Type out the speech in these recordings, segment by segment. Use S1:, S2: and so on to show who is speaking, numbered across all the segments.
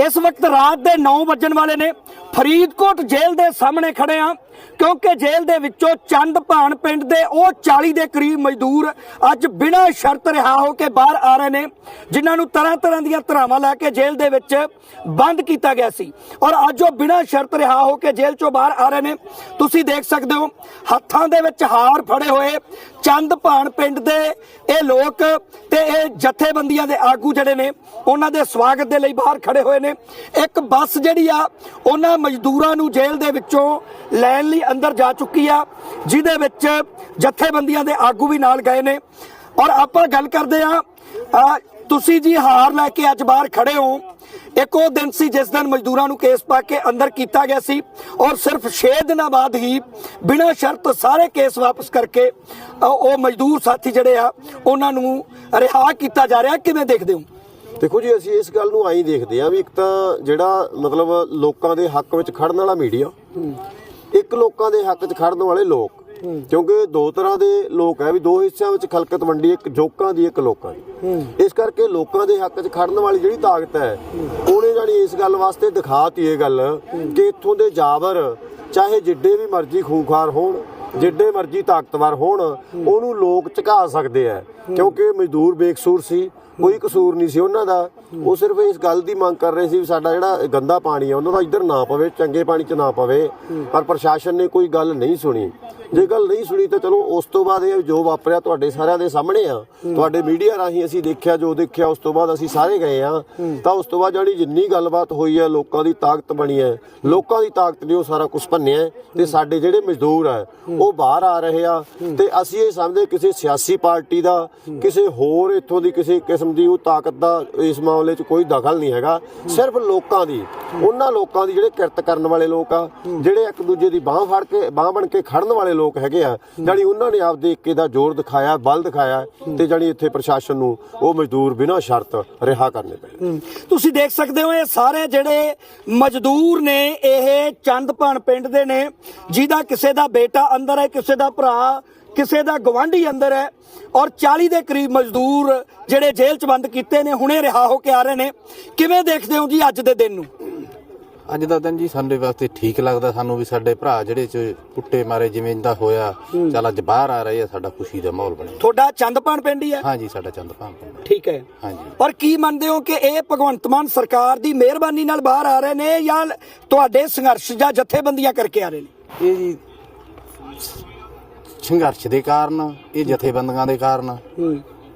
S1: ਇਸ ਵਕਤ ਰਾਤ ਦੇ 9 ਵੱਜਣ ਵਾਲੇ ਨੇ ਫਰੀਦਕੋਟ ਜੇਲ੍ਹ ਦੇ ਸਾਹਮਣੇ ਖੜੇ ਆ। ਕਿਉਂਕਿ ਜੇਲ੍ਹ ਦੇ ਵਿੱਚੋਂ ਚੰਦ ਭਾਣ ਪਿੰਡ ਦੇ ਉਹ 40 ਦੇ ਕਰੀਬ ਮਜ਼ਦੂਰ ਅੱਜ ਬਿਨਾਂ ਸ਼ਰਤ ਰਿਹਾ ਹੋ ਕੇ ਬਾਹਰ ਆ ਰਹੇ ਨੇ, ਜਿਨ੍ਹਾਂ ਨੂੰ ਤਰ੍ਹਾਂ ਤਰ੍ਹਾਂ ਦੀਆਂ ਧਰਾਵਾਂ ਲਾ ਕੇ ਜੇਲ੍ਹ ਦੇ ਵਿੱਚ ਬੰਦ ਕੀਤਾ ਗਿਆ ਸੀ। ਔਰ ਅੱਜ ਉਹ ਬਿਨਾਂ ਸ਼ਰਤ ਰਿਹਾ ਹੋ ਕੇ ਜੇਲ੍ਹ ਚੋਂ ਬਾਹਰ ਆ ਰਹੇ ਨੇ। ਤੁਸੀਂ ਦੇਖ ਸਕਦੇ ਹੋ, ਹੱਥਾਂ ਦੇ ਵਿੱਚ ਹਾਰ ਫੜੇ ਹੋਏ ਚੰਦ ਭਾਣ ਪਿੰਡ ਦੇ ਇਹ ਲੋਕ ਤੇ ਇਹ ਜਥੇਬੰਦੀਆਂ ਦੇ ਆਗੂ ਜਿਹੜੇ ਨੇ, ਉਹਨਾਂ ਦੇ ਸਵਾਗਤ ਦੇ ਲਈ ਬਾਹਰ ਖੜੇ ਹੋਏ ਨੇ। ਇੱਕ ਬੱਸ ਜਿਹੜੀ ਆ, ਉਹਨਾਂ ਮਜ਼ਦੂਰਾਂ ਨੂੰ ਜੇਲ੍ਹ ਦੇ ਵਿੱਚੋਂ ਲੈਣ ਲਈ ਅੰਦਰ ਜਾ ਚੁੱਕੀ ਆ, ਜਿਹਦੇ ਵਿੱਚ ਜਥੇਬੰਦੀਆਂ ਦੇ ਆਗੂ ਵੀ ਨਾਲ ਗਏ ਨੇ। ਔਰ ਆਪਾਂ ਗੱਲ ਕਰਦੇ ਆ ਤੁਸੀਂ ਜੀ ਹਾਰ ਲੈ ਕੇ ਅੱਜ ਬਾਹਰ ਖੜੇ ਹੋ। ਇੱਕ ਉਹ ਦਿਨ ਸੀ ਜਿਸ ਦਿਨ ਮਜ਼ਦੂਰਾਂ ਨੂੰ ਕੇਸ ਪਾ ਕੇ ਅੰਦਰ ਕੀਤਾ ਗਿਆ ਸੀ। ਔਰ ਸਿਰਫ 6 ਦਿਨਾਂ ਬਾਅਦ ਹੀ ਬਿਨਾਂ ਸ਼ਰਤ ਸਾਰੇ ਕੇਸ ਵਾਪਸ ਕਰਕੇ ਉਹ ਮਜ਼ਦੂਰ ਸਾਥੀ ਜਿਹੜੇ ਆ, ਉਹਨਾਂ ਨੂੰ ਰਿਹਾ ਕੀਤਾ ਜਾ ਰਿਹਾ। ਕਿਵੇਂ ਦੇਖਦੇ ਹੋ?
S2: ਦੇਖੋ ਜੀ, ਅਸੀਂ ਇਸ ਗੱਲ ਨੂੰ ਆਈ ਦੇਖਦੇ ਆ ਵੀ ਇੱਕ ਤਾਂ ਜਿਹੜਾ ਮਤਲਬ ਲੋਕਾਂ ਦੇ ਹੱਕ ਵਿੱਚ ਖੜਨ ਵਾਲਾ ਮੀਡੀਆ ਇੱਕ ਲੋਕਾਂ ਦੇ ਹੱਕ 'ਚ ਖੜਨ ਵਾਲੇ ਲੋਕ। ਕਿਉਂਕਿ ਦੋ ਤਰ੍ਹਾਂ ਦੇ ਲੋਕ ਹੈ ਵੀ ਦੋ ਹਿੱਸਿਆਂ ਵਿੱਚ ਖਲਕਤ ਵੰਡੀ ਇੱਕ ਜੋਕਾਂ ਦੀ ਇੱਕ ਲੋਕਾਂ ਦੀ। ਇਸ ਕਰਕੇ ਲੋਕਾਂ ਦੇ ਹੱਕ 'ਚ ਖੜਨ ਵਾਲੀ ਜਿਹੜੀ ਤਾਕਤ ਹੈ ਉਹਨੇ ਜਾਨੀ ਇਸ ਗੱਲ ਵਾਸਤੇ ਦਿਖਾਤੀ ਇਹ ਗੱਲ ਕਿ ਇੱਥੋਂ ਦੇ ਜਾਬਰ ਚਾਹੇ ਜਿੱਡੇ ਵੀ ਮਰਜ਼ੀ ਖੂਖਾਰ ਹੋਣ ਜਿੱਡੇ ਮਰਜ਼ੀ ਤਾਕਤਵਰ ਹੋਣ ਉਹਨੂੰ ਲੋਕ ਝੁਕਾ ਸਕਦੇ ਆ। ਕਿਉਂਕਿ ਮਜ਼ਦੂਰ ਬੇਕਸੂਰ ਸੀ ਕੋਈ ਕਸੂਰ ਨਹੀਂ ਸੀ ਉਹਨਾਂ ਦਾ। ਉਹ ਸਿਰਫ ਇਸ ਗੱਲ ਦੀ ਮੰਗ ਕਰ ਰਹੇ ਸੀ ਵੀ ਸਾਡਾ ਜਿਹੜਾ ਗੰਦਾ ਪਾਣੀ ਆ, ਉਹਨਾਂ ਦਾ ਇੱਧਰ ਨਾ ਪਵੇ, ਚੰਗੇ ਪਾਣੀ 'ਚ ਨਾ ਪਵੇ। ਪਰ ਪ੍ਰਸ਼ਾਸਨ ਨੇ ਕੋਈ ਗੱਲ ਨਹੀਂ ਸੁਣੀ। ਜੇ ਗੱਲ ਨਹੀਂ ਸੁਣੀ ਤਾਂ ਚਲੋ ਉਸ ਤੋਂ ਬਾਅਦ ਇਹ ਜੋ ਵਾਪਰਿਆ ਤੁਹਾਡੇ ਸਾਰਿਆਂ ਦੇ ਸਾਹਮਣੇ ਆ। ਤੁਹਾਡੇ ਮੀਡੀਆ ਰਾਹੀਂ ਅਸੀਂ ਦੇਖਿਆ, ਜੋ ਦੇਖਿਆ, ਉਸ ਤੋਂ ਬਾਅਦ ਅਸੀਂ ਸਾਰੇ ਗਏ ਆ। ਤਾਂ ਉਸ ਤੋਂ ਬਾਅਦ ਜਿਹੜੀ ਜਿੰਨੀ ਗੱਲਬਾਤ ਹੋਈ ਹੈ ਲੋਕਾਂ ਦੀ ਤਾਕਤ ਬਣੀ ਹੈ ਲੋਕਾਂ ਦੀ ਤਾਕਤ ਨੇ ਉਹ ਸਾਰਾ ਕੁਝ ਭੰਨਿਆ ਤੇ ਸਾਡੇ ਜਿਹੜੇ ਮਜ਼ਦੂਰ ਆ, ਉਹ ਬਾਹਰ ਆ ਰਹੇ ਆ। ਤੇ ਅਸੀਂ ਇਹ ਸਮਝਦੇ ਕਿਸੇ ਸਿਆਸੀ ਪਾਰਟੀ ਦਾ, ਕਿਸੇ ਹੋਰ ਇੱਥੋਂ ਦੀ ਕਿਸੇ ਕਿਸਮ ਦੀ ਉਹ ਤਾਕਤ ਦਾ ਇਸ ਮਾਮਲੇ 'ਚ ਕੋਈ ਦਖਲ ਨਹੀਂ ਹੈਗਾ। ਸਿਰਫ ਲੋਕਾਂ ਦੀ। ਉਹਨਾਂ ਲੋਕਾਂ ਦੀ ਜਿਹੜੇ ਕਿਰਤ ਕਰਨ ਵਾਲੇ ਲੋਕ ਆ, ਜਿਹੜੇ ਇੱਕ ਦੂਜੇ ਦੀ ਬਾਹ ਫੜ ਕੇ, ਬਾਹ ਬਣ ਕੇ ਖੜਨ ਵਾਲੇ ਲੋਕ ਹੈਗੇ ਆ ਜਾਨੀ ਉਹਨਾਂ ਨੇ ਆਪਦੇ ਇੱਕੇ ਦਾ ਜ਼ੋਰ ਦਿਖਾਇਆ, ਬਲ ਦਿਖਾਇਆ ਤੇ ਜਾਨੀ ਇੱਥੇ ਪ੍ਰਸ਼ਾਸਨ ਨੂੰ ਉਹ ਮਜ਼ਦੂਰ ਬਿਨਾਂ ਸ਼ਰਤ ਰਿਹਾ ਕਰਨੇ ਪਏ।
S1: ਤੁਸੀਂ ਦੇਖ ਸਕਦੇ ਹੋ ਇਹ ਸਾਰੇ ਜਿਹੜੇ ਮਜ਼ਦੂਰ ਨੇ, ਇਹ ਚੰਦਪਣ ਪਿੰਡ ਦੇ ਨੇ, ਜਿਹਦਾ ਕਿਸੇ ਦਾ ਬੇਟਾ ਅੰਦਰ ਹੈ, ਕਿਸੇ ਦਾ ਭਰਾ ਕਿਸੇ ਦਾ ਗਵਾਂਢੀ ਅੰਦਰ ਹੈ ਔਰ 40 ਦੇ ਕਰੀਬ ਮਜ਼ਦੂਰ ਜਿਹੜੇ ਜੇਲ੍ਹ 'ਚ ਬੰਦ ਕੀਤੇ ਨੇ ਹੁਣੇ ਰਿਹਾ ਹੋ ਕੇ ਆ ਰਹੇ ਨੇ। ਕਿਵੇਂ ਦੇਖਦੇ ਹੋ ਜੀ ਅੱਜ ਦੇ ਦਿਨ ਨੂੰ?
S3: ਅੱਜ ਦਾ ਦਿਨ ਜੀ ਸਾਡੇ ਵਾਸਤੇ ਠੀਕ ਲੱਗਦਾ ਸਾਨੂੰ ਵੀ ਸਾਡੇ ਭਰਾ ਜਿਹੜੇ ਚ ਕੁੱਟੇ ਮਾਰੇ ਜਿਵੇਂ ਦਾ ਹੋਇਆ ਚੱਲ ਅੱਜ ਬਾਹਰ ਆ ਰਹੇ ਆ ਸਾਡਾ ਖੁਸ਼ੀ ਦਾ ਮਾਹੌਲ ਬਣਿਆ।
S1: ਤੁਹਾਡਾ ਚੰਦਪਣ ਪਿੰਡ ਹੀ ਹੈ?
S3: ਹਾਂਜੀ ਸਾਡਾ ਚੰਦਪਾਮ ਪਿੰਡ
S1: ਠੀਕ ਹੈ।
S3: ਹਾਂਜੀ।
S1: ਪਰ ਕੀ ਮੰਨਦੇ ਹੋ ਕਿ ਇਹ ਭਗਵੰਤ ਮਾਨ ਸਰਕਾਰ ਦੀ ਮਿਹਰਬਾਨੀ ਨਾਲ ਬਾਹਰ ਆ ਰਹੇ ਨੇ ਜਾਂ ਤੁਹਾਡੇ ਸੰਘਰਸ਼ ਜਾਂ ਜਥੇਬੰਦੀਆਂ ਕਰਕੇ ਆ ਰਹੇ ਨੇ?
S3: ਇਹ ਜੀ ਸੰਘਰਸ਼ ਦੇ ਕਾਰਨ ਇਹ ਜਥੇਬੰਦੀਆਂ ਦੇ ਕਾਰਨ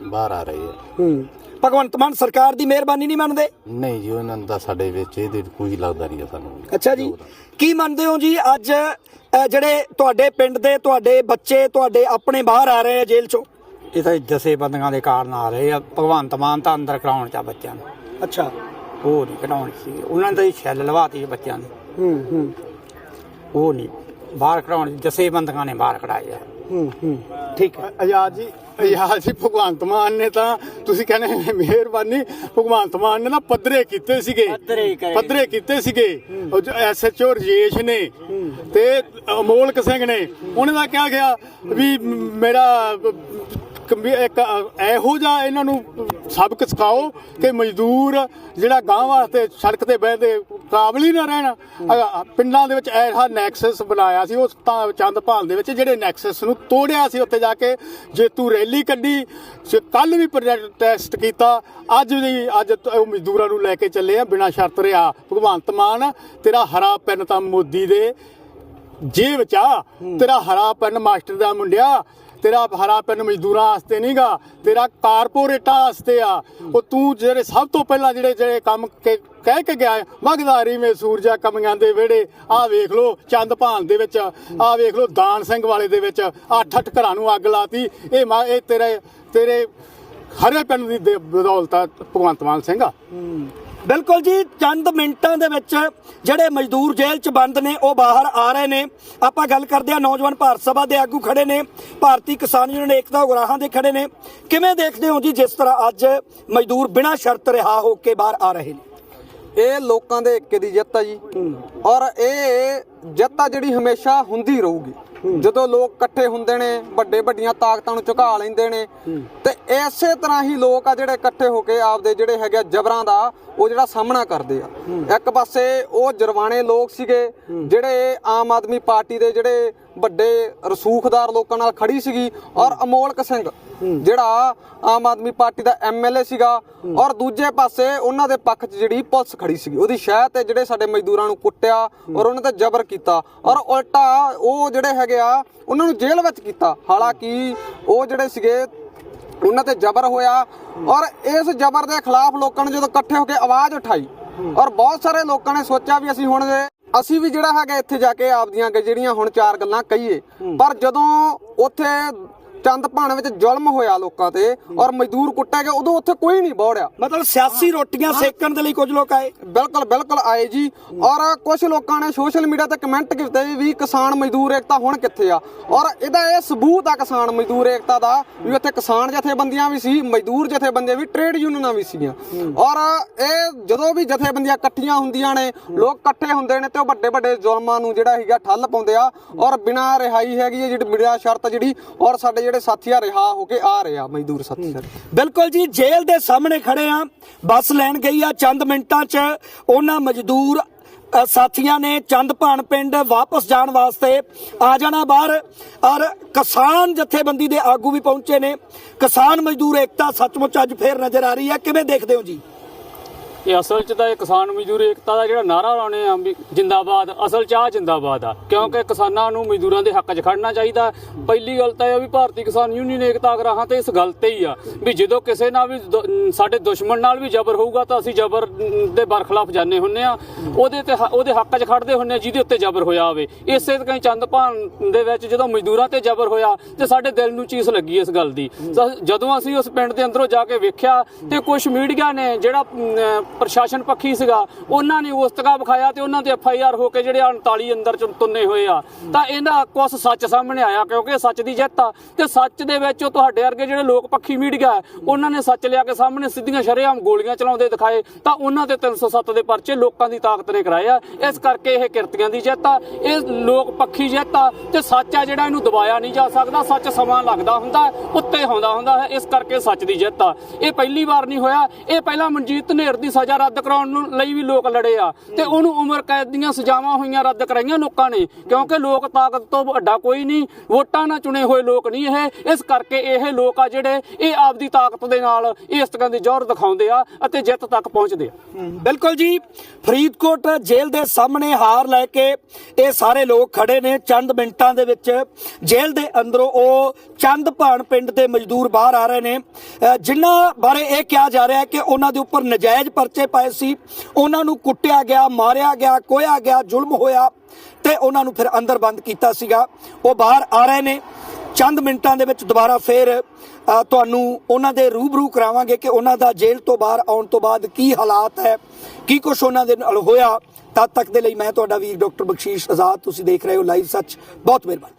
S3: ਬਾਹਰ ਆ ਰਹੇ ਆ।
S1: ਹੂੰ। ਭਗਵੰਤ ਮਾਨ ਸਰਕਾਰ ਦੀ ਮਿਹਰਬਾਨੀ ਨਹੀਂ ਮੰਨਦੇ?
S3: ਨਹੀਂ ਜੀ ਉਹਨਾਂ ਦਾ ਸਾਡੇ ਵਿੱਚ ਇਹਦੇ ਕੋਈ ਲੱਗਦਾ ਨਹੀਂ ਆ ਸਾਨੂੰ।
S1: ਅੱਛਾ ਜੀ। ਕੀ ਮੰਨਦੇ ਹੋ ਜੀ ਅੱਜ ਅ, ਜਿਹੜੇ ਤੁਹਾਡੇ ਪਿੰਡ ਦੇ ਤੁਹਾਡੇ ਬੱਚੇ ਤੁਹਾਡੇ ਆਪਣੇ ਬਾਹਰ ਆ ਰਹੇ ਆ ਜੇਲ੍ਹ ਚੋਂ?
S4: ਇਹ ਤਾਂ ਜਥੇਬੰਦੀਆਂ ਦੇ ਕਾਰਨ ਆ ਰਹੇ ਆ। ਭਗਵੰਤ ਮਾਨ ਤਾਂ ਅੰਦਰ ਕਰਾਉਣ ਚਾ ਬੱਚਿਆਂ ਨੂੰ।
S1: ਅੱਛਾ।
S4: ਉਹ ਨਹੀਂ ਕਢਾਉਣੀ ਸੀ। ਉਹਨਾਂ ਨੇ ਤਾਂ ਇਹ ਛੈਲ ਲਵਾਤੀ ਬੱਚਿਆਂ ਦੀ
S1: ਹੂੰ ਹੂੰ।
S4: ਉਹ ਨਹੀਂ। ਬਾਹਰ ਕਢਾਉਣ ਜਥੇਬੰਦੀਆਂ ਨੇ ਬਾਹਰ ਕਢਾਏ ਆ।
S1: ਹੂੰ ਹੂੰ। ਠੀਕ ਹੈ।
S5: ਆਜ਼ਾਦ ਜੀ ਆਜ਼ਾਦ ਜੀ ਭਗਵੰਤ ਮਾਨ ਨੇ ਤਾਂ ਤੁਸੀਂ ਕਹਿੰਦੇ ਮਿਹਰਬਾਨੀ ਭਗਵੰਤ ਮਾਨ ਨੇ ਨਾ ਪੱਧਰੇ ਕੀਤੇ ਸੀਗੇ।
S4: ਪੱਧਰੇ
S5: ਕੀਤੇ ਸੀਗੇ। ਐਸਐਚਓ ਰਜੇਸ਼ ਨੇ ਤੇ ਅਮੋਲਕ ਸਿੰਘ ਨੇ ਉਹਨਾਂ ਦਾ ਕਿਹਾ ਗਿਆ ਵੀ ਮੇਰਾ ਇੱਕ ਇਹੋ ਜਿਹਾ ਇਹਨਾਂ ਨੂੰ ਸਬਕ ਸਿਖਾਓ ਕਿ ਮਜ਼ਦੂਰ ਜਿਹੜਾ ਗਾਂ ਵਾਸਤੇ ਸੜਕ ਤੇ ਬਹਿੰਦੇ ਕਾਬਲ ਹੀ ਨਾ ਰਹਿਣ। ਅ- ਪਿੰਡਾਂ ਦੇ ਵਿੱਚ ਐਸਾ ਨੈਕਸਸ ਬਣਾਇਆ ਸੀ ਉਸ ਤਾਂ ਚੰਦਪਾਲ ਦੇ ਵਿੱਚ ਜਿਹੜੇ ਨੈਕਸਸ ਨੂੰ ਤੋੜਿਆ ਸੀ ਉੱਥੇ ਜਾ ਕੇ ਜੇਤੂ ਰੈਲੀ ਕੱਢੀ ਕੱਲ ਵੀ ਪ੍ਰੋਟੈਸਟ ਕੀਤਾ ਅੱਜ ਵੀ ਅੱਜ ਤ- ਉਹ ਮਜ਼ਦੂਰਾਂ ਨੂੰ ਲੈ ਕੇ ਚੱਲੇ ਆ ਬਿਨਾਂ ਸ਼ਰਤ ਰਿਹਾ। ਭਗਵੰਤ ਮਾਨ ਤੇਰਾ ਹਰਾ ਪੈਨ ਤਾਂ ਮੋਦੀ ਦੇ ਜੇਬ ਚ ਆ। ਤੇਰਾ ਹਰਾ ਪੈਨ ਮਾਸਟਰ ਦਾ ਮੁੰਡਿਆ। ਤੇਰਾ ਹਰਾ ਪਿੰਡ ਮਜ਼ਦੂਰਾਂ ਵਾਸਤੇ ਨਹੀਂਗਾ ਤੇਰਾ ਕਾਰਪੋਰੇਟਾਂ ਵਾਸਤੇ ਆ। ਉਹ ਤੂੰ ਜਿਹੜੇ ਸਭ ਤੋਂ ਪਹਿਲਾਂ ਜਿਹੜੇ ਜਿਹੜੇ ਕੰਮ ਕਹਿ ਕੇ ਗਿਆ ਮਗਦਾਰੀ ਮੇ ਸੂਰਜਾ ਕਮੀਆਂ ਦੇ ਵਿਹੜੇ, ਆਹ ਵੇਖ ਲੋ ਚੰਦ ਭਾਨ ਦੇ ਵਿੱਚ, ਆਹ ਵੇਖ ਲੋ ਦਾਨ ਸਿੰਘ ਵਾਲੇ ਦੇ ਵਿੱਚ, ਅੱਠ ਅੱਠ ਘਰਾਂ ਨੂੰ ਅੱਗ ਲਾਤੀ। ਇਹ ਮਾ- ਇਹ ਤੇਰੇ ਤੇਰੇ ਹਰੇ ਪੈਨ ਦੀ ਬਦੌਲਤ ਆ ਭਗਵੰਤ ਮਾਨ ਸਿੰਘ ਆ।
S1: ਬਿਲਕੁਲ ਜੀ ਚੰਦ ਮਿੰਟਾਂ ਦੇ ਵਿੱਚ ਜਿਹੜੇ ਮਜ਼ਦੂਰ ਜੇਲ੍ਹ 'ਚ ਬੰਦ ਨੇ ਉਹ ਬਾਹਰ ਆ ਰਹੇ ਨੇ। ਆਪਾਂ ਗੱਲ ਕਰਦੇ ਆ ਨੌਜਵਾਨ ਭਾਰਤ ਸਭਾ ਦੇ ਆਗੂ ਖੜੇ ਨੇ। ਭਾਰਤੀ ਕਿਸਾਨ ਯੂਨੀਅਨ ਏਕਤਾ ਉਗਰਾਹਾਂ ਦੇ ਖੜੇ ਨੇ। ਕਿਵੇਂ ਦੇਖਦੇ ਹੋ ਜੀ ਜਿਸ ਤਰ੍ਹਾਂ ਅੱਜ ਮਜ਼ਦੂਰ ਬਿਨਾਂ ਸ਼ਰਤ ਰਿਹਾ ਹੋ ਕੇ ਬਾਹਰ ਆ ਰਹੇ ਨੇ?
S6: ਇਹ ਲੋਕਾਂ ਦੇ ਏਕੇ ਦੀ ਜਿੱਤ ਆ ਜੀ। ਔਰ ਇਹ ਜਿੱਤ ਆ ਜਿਹੜੀ ਹਮੇਸ਼ਾ ਹੁੰਦੀ ਰਹੂਗੀ। ਜਦੋਂ ਲੋਕ ਇਕੱਠੇ ਹੁੰਦੇ ਨੇ ਵੱਡੇ ਵੱਡੀਆਂ ਤਾਕਤਾਂ ਨੂੰ ਝੁਕਾ ਲੈਂਦੇ ਨੇ ਤੇ ਇਸੇ ਤਰ੍ਹਾਂ ਹੀ ਲੋਕ ਆ ਜਿਹੜੇ ਇਕੱਠੇ ਹੋ ਕੇ ਆਪਦੇ ਜਿਹੜੇ ਹੈਗੇ ਜਬਰਾਂ ਦਾ ਉਹ ਜਿਹੜਾ ਸਾਹਮਣਾ ਕਰਦੇ ਆ। ਇੱਕ ਪਾਸੇ ਉਹ ਜਰਵਾਣੇ ਲੋਕ ਸੀਗੇ ਜਿਹੜੇ ਆਮ ਆਦਮੀ ਪਾਰਟੀ ਦੇ ਜਿਹੜੇ ਵੱਡੇ ਰਸੂਖਦਾਰ ਲੋਕਾਂ ਨਾਲ ਖੜੀ ਸੀਗੀ ਔਰ ਅਮੋਲਕ ਸਿੰਘ ਜਿਹੜਾ ਆਮ ਆਦਮੀ ਪਾਰਟੀ ਦਾ ਐਮਐਲਏ ਸੀਗਾ ਔਰ ਦੂਜੇ ਪਾਸੇ ਉਹਨਾਂ ਦੇ ਪੱਖ 'ਚ ਜਿਹੜੀ ਪੁਲਿਸ ਖੜੀ ਸੀਗੀ। ਉਹਦੀ ਸ਼ਹਿ ਤੇ ਜਿਹੜੇ ਸਾਡੇ ਮਜ਼ਦੂਰਾਂ ਨੂੰ ਕੁੱਟਿਆ ਔਰ ਉਹਨਾਂ ਤੇ ਜ਼ਬਰ ਕੀਤਾ। ਔਰ ਉਲਟਾ ਉਹ ਜਿਹੜੇ ਹੈਗੇ ਆ ਉਹਨਾਂ ਨੂੰ ਜੇਲ੍ਹ ਵਿੱਚ ਕੀਤਾ। ਹਾਲਾਂਕਿ ਉਹ ਜਿਹੜੇ ਸੀਗੇ ਉਹਨਾਂ ਤੇ ਜ਼ਬਰ ਹੋਇਆ। ਔਰ ਇਸ ਜ਼ਬਰ ਦੇ ਖਿਲਾਫ ਲੋਕਾਂ ਨੇ ਜਦੋਂ ਇਕੱਠੇ ਹੋ ਕੇ ਆਵਾਜ਼ ਉਠਾਈ ਔਰ ਬਹੁਤ ਸਾਰੇ ਲੋਕਾਂ ਨੇ ਸੋਚਿਆ ਵੀ ਅਸੀਂ ਹੁਣ ਅਸੀਂ ਵੀ ਜਿਹੜਾ ਹੈਗਾ ਇੱਥੇ ਜਾ ਕੇ ਆਪਦੀਆਂ ਜਿਹੜੀਆਂ ਹੁਣ ਚਾਰ ਗੱਲਾਂ ਕਹੀਏ। ਪਰ ਜਦੋਂ ਉੱਥੇ ਚੰਦ ਭਾਣ ਵਿੱਚ ਜ਼ੁਲਮ ਹੋਇਆ ਲੋਕਾਂ ਤੇ ਔਰ ਮਜ਼ਦੂਰ ਕੁੱਟਿਆ ਗਿਆ ਉਦੋਂ ਉੱਥੇ ਕੋਈ ਨਹੀਂ ਬੋੜਿਆ।
S1: ਮਤਲਬ ਸਿਆਸੀ ਰੋਟੀਆਂ ਸੇਕਣ ਦੇ ਲਈ ਕੁਝ ਲੋਕ ਆਏ?
S6: ਬਿਲਕੁਲ ਬਿਲਕੁਲ ਆਏ ਜੀ। ਔਰ ਕੁਝ ਲੋਕਾਂ ਨੇ ਸੋਸ਼ਲ ਮੀਡੀਆ ਤੇ ਕਮੈਂਟ ਕੀਤੇ ਵੀ ਕਿਸਾਨ ਮਜ਼ਦੂਰ ਏਕਤਾ ਹੁਣ ਕਿੱਥੇ ਆ? ਔਰ ਇਹਦਾ ਇਹ ਸਬੂਤ ਆ ਕਿਸਾਨ ਮਜ਼ਦੂਰ ਏਕਤਾ ਦਾ ਵੀ ਉੱਥੇ ਕਿਸਾਨ ਜਥੇਬੰਦੀਆਂ ਵੀ ਸੀ ਮਜ਼ਦੂਰ ਜਥੇਬੰਦੀਆਂ ਵੀ ਟ੍ਰੇਡ ਯੂਨੀਅਨਾਂ ਵੀ ਸੀਗੀਆਂ। ਔਰ ਇਹ ਜਦੋਂ ਵੀ ਜਥੇਬੰਦੀਆਂ ਇਕੱਠੀਆਂ ਹੁੰਦੀਆਂ ਨੇ ਲੋਕ ਇਕੱਠੇ ਹੁੰਦੇ ਨੇ ਤੇ ਉਹ ਵੱਡੇ ਵੱਡੇ ਜ਼ੁਲਮਾਂ ਨੂੰ ਜਿਹੜਾ ਹੈਗਾ ਠੱਲ ਪਾਉਂਦੇ ਆ। ਔਰ ਬਿਨਾਂ ਰਿਹਾਈ ਹੈਗੀ ਜਿਹੜੀ ਬਿਨਾਂ ਸ਼ਰਤ ਜਿਹੜੀ ਔਰ ਸਾਡੇ ਜਿਹੜੇ ਸਾਥੀ ਰਿਹਾ, ਹੋ ਕੇ ਆ ਰਹੇ ਮਜ਼ਦੂਰ ਸਾਥੀ
S1: ਬਿਲਕੁਲ ਜੀ, ਜੇਲ੍ਹ ਦੇ ਸਾਹਮਣੇ ਖੜੇ ਆ। ਬੱਸ ਲੈਣ ਗਈ ਆ ਚੰਦ ਮਿੰਟਾਂ 'ਚ। ਉਹਨਾਂ ਮਜ਼ਦੂਰ ਸਾਥੀਆਂ ਨੇ ਚੰਦ ਭਾਣ ਪਿੰਡ ਵਾਪਸ ਜਾਣ ਵਾਸਤੇ ਆ ਜਾਣਾ ਬਾਹਰ। ਔਰ ਕਿਸਾਨ ਜਥੇਬੰਦੀ ਦੇ ਆਗੂ ਵੀ ਪਹੁੰਚੇ ਨੇ। ਕਿਸਾਨ ਮਜ਼ਦੂਰ ਏਕਤਾ ਸੱਚਮੁੱਚ ਅੱਜ ਫੇਰ ਨਜ਼ਰ ਆ ਰਹੀ ਹੈ। ਕਿਵੇਂ ਦੇਖਦੇ ਹੋ ਜੀ?
S7: ਇਹ ਅਸਲ 'ਚ ਤਾਂ ਇਹ ਕਿਸਾਨ ਮਜ਼ਦੂਰ ਏਕਤਾ ਦਾ ਜਿਹੜਾ ਨਾਰਾ ਲਾਉਣੇ ਆ ਵੀ ਜਿੰਦਾਬਾਦ, ਅਸਲ 'ਚ ਆ ਜਿੰਦਾਬਾਦ ਆ। ਕਿਉਂਕਿ ਕਿਸਾਨਾਂ ਨੂੰ ਮਜ਼ਦੂਰਾਂ ਦੇ ਹੱਕ 'ਚ ਖੜਨਾ ਚਾਹੀਦਾ। ਪਹਿਲੀ ਗੱਲ ਤਾਂ ਇਹ ਵੀ ਭਾਰਤੀ ਕਿਸਾਨ ਯੂਨੀਅਨ ਏਕਤਾ ਗਰਾਹਾਂ ਤੇ ਇਸ ਗੱਲ ਤੇ ਹੀ ਆ ਵੀ ਜਦੋਂ ਕਿਸੇ ਨਾਲ ਵੀ ਦੁ- ਸਾਡੇ ਦੁਸ਼ਮਣ ਨਾਲ ਵੀ ਜ਼ਬਰ ਹੋਊਗਾ ਤਾਂ ਅਸੀਂ ਜ਼ਬਰ ਦੇ ਬਰਖਲਾਫ ਜਾਣੇ ਹੁੰਨੇ ਆ। ਉਹਦੇ ਤੇ ਹ- ਉਹਦੇ ਹੱਕ 'ਚ ਖੜਦੇ ਹੁੰਨੇ ਆ ਜਿਹਦੇ ਉੱਤੇ ਜ਼ਬਰ ਹੋਇਆ ਹੋਵੇ। ਇਸੇ ਤਰ੍ਹਾਂ ਚੰਦ ਭਾਨ ਦੇ ਵਿੱਚ ਜਦੋਂ ਮਜ਼ਦੂਰਾਂ ਤੇ ਜ਼ਬਰ ਹੋਇਆ ਤੇ ਸਾਡੇ ਦਿਲ ਨੂੰ ਚੀਸ ਲੱਗੀ ਇਸ ਗੱਲ ਦੀ। ਤਾਂ ਜਦੋਂ ਅਸੀਂ ਉਸ ਪਿੰਡ ਦੇ ਅੰਦਰੋਂ ਜਾ ਕੇ ਵੇਖਿਆ ਤੇ ਕੁਝ ਮੀਡੀਆ ਨੇ ਜਿਹੜਾ ਪ੍ਰਸ਼ਾਸਨ ਪੱਖੀ ਸੀਗਾ। ਉਹਨਾਂ ਨੇ ਉਸਤਕਾ ਵਿਖਾਇਆ ਤੇ ਉਹਨਾਂ ਤੇ ਐਫ ਆਈ ਆਰ ਹੋ ਕੇ ਜਿਹੜੇ 39 ਅੰਦਰ ਤੁੰਨੇ ਹੋਏ ਆ। ਤਾਂ ਇਹਦਾ ਕੁਛ ਸੱਚ ਸਾਹਮਣੇ ਆਇਆ ਕਿਉਂਕਿ ਸੱਚ ਦੀ ਜਿੱਤ ਆ। ਤੇ ਸੱਚ ਦੇ ਵਿੱਚ ਤੁਹਾਡੇ ਵਰਗੇ ਜਿਹੜੇ ਲੋਕ ਪੱਖੀ ਮੀਡੀਆ ਉਹਨਾਂ ਨੇ ਸੱਚ ਲਿਆ ਕੇ ਸਾਹਮਣੇ ਸਿੱਧੀਆਂ ਸ਼ਰੇਆਮ ਗੋਲੀਆਂ ਚਲਾਉਂਦੇ ਦਿਖਾਏ। ਤਾਂ ਉਹਨਾਂ ਤੇ 307 ਦੇ ਪਰਚੇ ਲੋਕਾਂ ਦੀ ਤਾਕਤ ਨੇ ਕਰਾਏ ਆ। ਇਸ ਕਰਕੇ ਇਹ ਕਿਰਤੀਆਂ ਦੀ ਜਿੱਤ ਆ। ਇਹ ਲੋਕ ਪੱਖੀ ਜਿੱਤ ਆ। ਤੇ ਸੱਚ ਆ ਜਿਹੜਾ ਇਹਨੂੰ ਦਬਾਇਆ ਨਹੀਂ ਜਾ ਸਕਦਾ। ਸੱਚ ਸਮਾਂ ਲੱਗਦਾ ਹੁੰਦਾ, ਉੱਤੇ ਆਉਂਦਾ ਹੁੰਦਾ ਹੈ। ਇਸ ਕਰਕੇ ਸੱਚ ਦੀ ਜਿੱਤ ਆ। ਇਹ ਪਹਿਲੀ ਵਾਰ ਨਹੀਂ ਹੋਇਆ। ਇਹ ਪਹਿਲਾਂ ਮਨਜੀਤ ਧਨੇਰ ਦੀ ਸਜ਼ਾ ਰੱਦ ਕਰਾਉਣ ਨੂੰ ਲਈ ਵੀ ਲੋਕ ਲੜੇ ਆ। ਤੇ ਉਹਨੂੰ ਉਮਰ ਕੈਦ ਦੀਆਂ ਸਜ਼ਾਵਾਂ ਹੋਈਆਂ ਰੱਦ ਕਰਾਈਆਂ ਲੋਕਾਂ ਨੇ। ਕਿਉਂਕਿ ਲੋਕ ਤਾਕਤ ਤੋਂ ਵੱਡਾ ਕੋਈ ਨਹੀਂ ਵੋਟਾਂ ਨਾਲ ਚੁਣੇ ਹੋਏ ਲੋਕ ਨਹੀਂ ਇਹ। ਇਸ ਕਰਕੇ ਇਹ ਲੋਕ ਆ ਜਿਹੜੇ ਇਹ ਆਪਦੀ ਤਾਕਤ ਦੇ ਨਾਲ ਇਸ ਤਰ੍ਹਾਂ ਦੀ ਜ਼ੋਰ ਦਿਖਾਉਂਦੇ ਆ ਅਤੇ ਜਿੱਤ ਤੱਕ ਪਹੁੰਚਦੇ ਆ।
S1: ਬਿਲਕੁਲ ਜੀ। ਫਰੀਦਕੋਟ ਜੇਲ੍ਹ ਦੇ ਸਾਹਮਣੇ ਹਾਰ ਲੈ ਕੇ ਇਹ ਸਾਰੇ ਲੋਕ ਖੜੇ ਨੇ ਚੰਦ ਮਿੰਟਾਂ ਦੇ ਵਿੱਚ। ਜੇਲ੍ਹ ਦੇ ਅੰਦਰੋਂ ਉਹ ਚੰਦ ਭਾਣ ਪਿੰਡ ਦੇ ਮਜ਼ਦੂਰ ਬਾਹਰ ਆ ਰਹੇ ਨੇ। ਅ, ਜਿਨ੍ਹਾਂ ਬਾਰੇ ਇਹ ਕਿਹਾ ਜਾ ਰਿਹਾ ਹੈ ਕਿ ਉਹਨਾਂ ਦੇ ਉੱਪਰ ਨਜਾਇਜ਼ ਪਰਚੇ ਪਾਏ ਸੀ। ਉਹਨਾਂ ਨੂੰ ਕੁੱਟਿਆ ਗਿਆ, ਮਾਰਿਆ ਗਿਆ ਕੋਇਆ ਗਿਆ, ਜ਼ੁਲਮ ਹੋਇਆ ਤੇ ਉਹਨਾਂ ਨੂੰ ਫਿਰ ਅੰਦਰ ਬੰਦ ਕੀਤਾ ਸੀਗਾ। ਉਹ ਬਾਹਰ ਆ ਰਹੇ ਨੇ। ਚੰਦ ਮਿੰਟਾਂ ਦੇ ਵਿੱਚ ਦੁਬਾਰਾ ਫੇਰ ਤੁਹਾਨੂੰ ਉਹਨਾਂ ਦੇ ਰੂਬਰੂ ਕਰਾਵਾਂਗੇ ਕਿ ਉਹਨਾਂ ਦਾ ਜੇਲ੍ਹ ਤੋਂ ਬਾਹਰ ਆਉਣ ਤੋਂ ਬਾਅਦ ਕੀ ਹਾਲਾਤ ਹੈ, ਕੀ ਕੁਝ ਉਹਨਾਂ ਦੇ ਨਾਲ ਹੋਇਆ। ਤਦ ਤੱਕ ਦੇ ਲਈ ਮੈਂ ਤੁਹਾਡਾ ਵੀਰ ਡਾਕਟਰ ਬਖਸ਼ੀਸ਼ ਆਜ਼ਾਦ, ਤੁਸੀਂ ਦੇਖ ਰਹੇ ਹੋ ਲਾਈਵ ਸੱਚ। ਬਹੁਤ ਮਿਹਰਬਾਨੀ।